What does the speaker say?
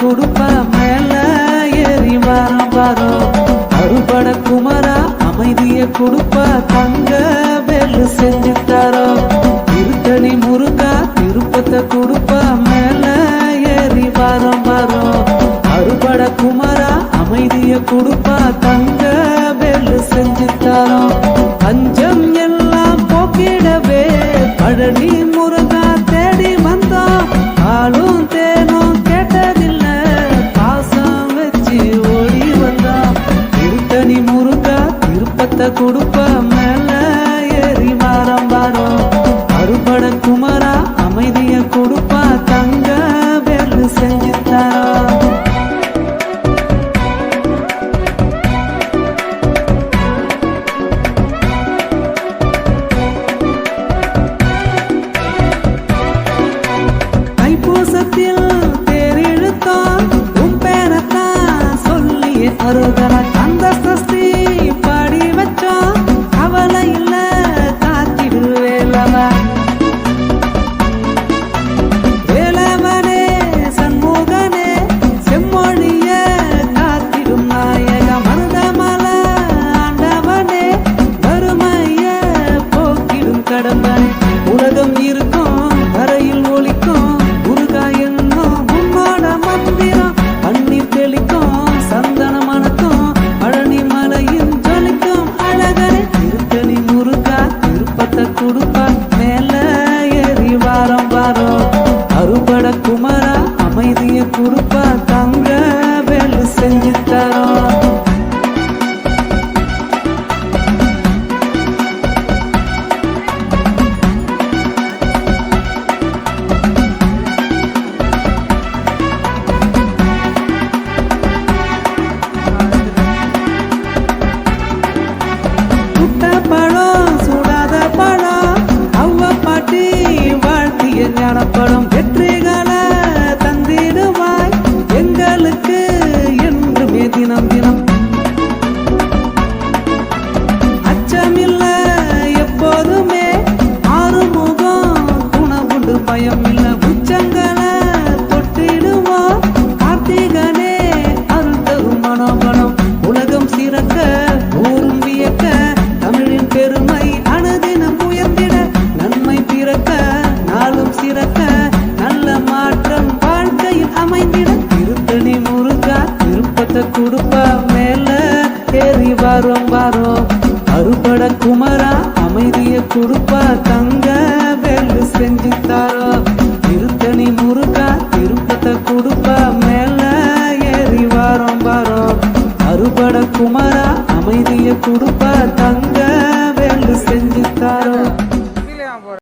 கொடுப்ப மேல ஏறி வாரம் வாரம் அறுபட குமரா அமைதிய கொடுப்ப தங்க வேலு செஞ்சு தரோம் திருத்தணி முருகா திருப்பத்தை கொடுப்ப மேல ஏறி வாரம் வாரம். அறுபட குமரா அமைதிய கொடுப்ப தங்க வேலு செஞ்சு தரோம். பஞ்சம் எல்லாம் போக்கிடவே பழனி கொடுப்ப மேல ஏறி வாரம் வாரம் அறுபட குமரா அமைதிய கொடுப்பா தங்க வேறு செஞ்சு தரோம் தைப்பூசத்தில் தேரிழுத்தோம் உன் பேரத்தான் சொல்லி அருகர செஞ்சு தரோம். குணமுண்டு பயம் இல்ல உச்சங்களை தொட்டிடுவோம் கார்த்திகனே அருள் தரும் மனோபலம் உலகம் சிறக்க ஊரும் வியக்க தமிழின் பெருமை அனுதினம் உயர்ந்திட நன்மை பிறக்க நாளும் சிறக்க நல்ல மாற்றம் வாழ்க்கையில் அமைந்திட. திருத்தணி முருகா திருப்பத்தை கொடுப்பா மேல ஏறி வாரோம் வாரோம். அறுபட குமரா அமைதியை கொடுப்பா தங்க குமரா அமைதியை கொடுப்ப தங்க வேண்டு செஞ்சு தாரோ